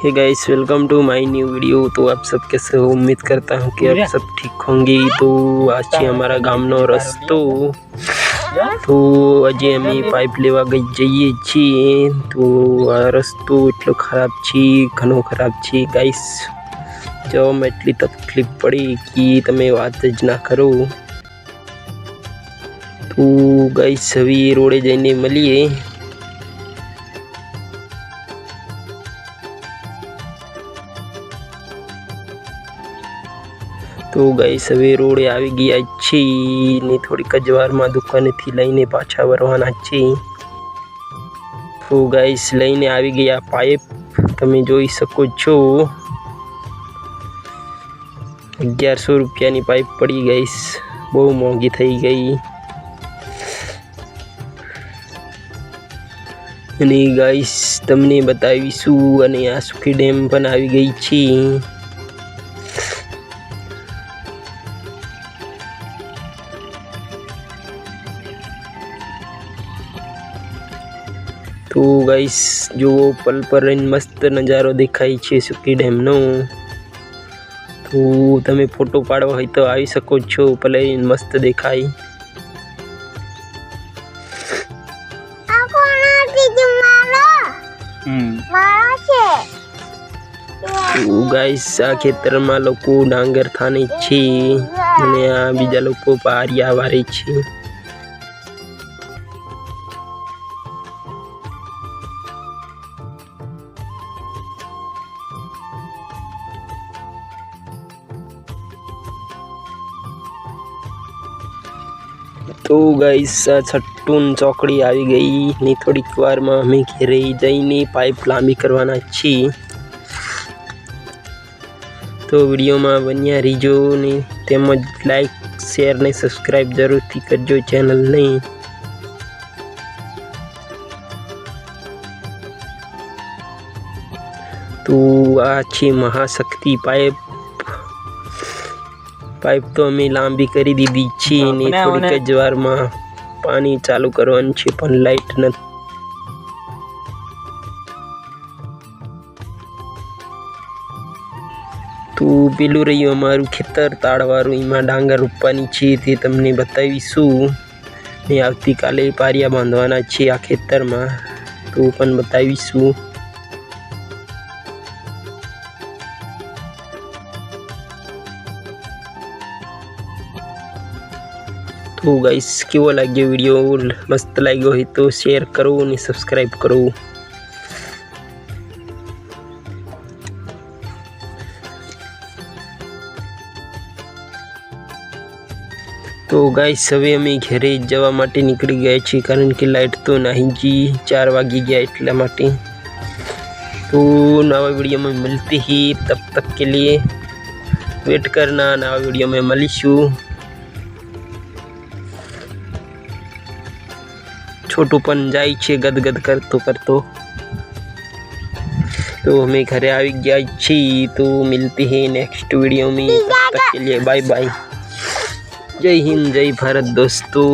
hey guys welcome to my new video तो आप सब कैसे हो उम्मीद करता हूँ कि आप सब ठीक होंगे तो आज છે અમારા ગામનો રસ્તો તો હજી અમે પાઇપ લેવા ગઈ જઈએ છીએ તો આ રસ્તો એટલો ખરાબ છે ઘણો ખરાબ છે ગાઈસ જવામાં એટલી તકલીફ પડી કે તમે વાત જ ના કરો તો ગાઈસ હવે રોડે જઈને મળીએ તો ગાઈસ હવે રોડે આવી ગયા છીએ ને થોડીક જ દુકાનેથી લઈને પાછા વરવાના છે. તો ગાઈસ લઈને આવી ગયા પાઇપ. તમે જોઈ શકો છો. અગિયારસો રૂપિયાની પાઇપ પડી ગઈશ બહુ મોંઘી થઈ ગઈ. અને ગાઈસ તમને બતાવીશું, અને આ સુખી ડેમ પણ આવી ગઈ છે. તો ગાઈસ જુઓ પલ પર રહીને મસ્ત નજારો દેખાય છે સુકી ડેમનો. તો તમે ફોટો પાડવા હોય તો આવી શકો છો પલ મસ્ત દેખાય. ગાઈસ આ ખેતરમાં લોકો ડાંગર થાને છે અને આ બીજા લોકો પારિયા વારે છે. તો ગાઈસ આ છઠ્ઠુન ચોકડી આવી ગઈ. ને થોડીક વારમાં અમે ઘેરે જઈને પાઇપ લાંબી કરવાના છીએ. તો વિડીયોમાં બન્યા રહીજો ને તેમજ લાઈક શેર ને સબસ્ક્રાઈબ જરૂરથી કરજો ચેનલને તો આ છે મહાશક્તિ પાઇપ પાઇપ તો અમે લાંબી કરી દીધી છે ને થોડીક જ વારમાં પાણી ચાલુ કરવાનું છે પણ લાઈટ નથી. તો પેલું રહ્યું અમારું ખેતર તાળવાળું એમાં ડાંગર રોપવાની છે તે તમને બતાવીશું. ને આવતીકાલે પારિયા બાંધવાના છે આ ખેતરમાં તો પણ બતાવીશું. તો ગાઈસ કેવો લાગ્યો વિડીયો મસ્ત લાગ્યો હોય તો શેર કરો અને સબસ્ક્રાઈબ કરો તો ગાઈસ હવે અમે ઘરે જવા માટે નીકળી ગયા છીએ કારણ કે લાઈટ તો નહીં જી ચાર વાગી ગયા એટલા માટે तो नवा वीडियो में मिलती ही तब तक के लिए वेट करना नवा वीडियो में મળીશું છોટું પણ જાય છે ગદગદ કરતો કરતો तो हमें घरे આવી ગયા છીએ तो मिलते हैं नेक्स्ट वीडियो में तब तक के लिए बाय बाय जय हिंद जय भारत दोस्तों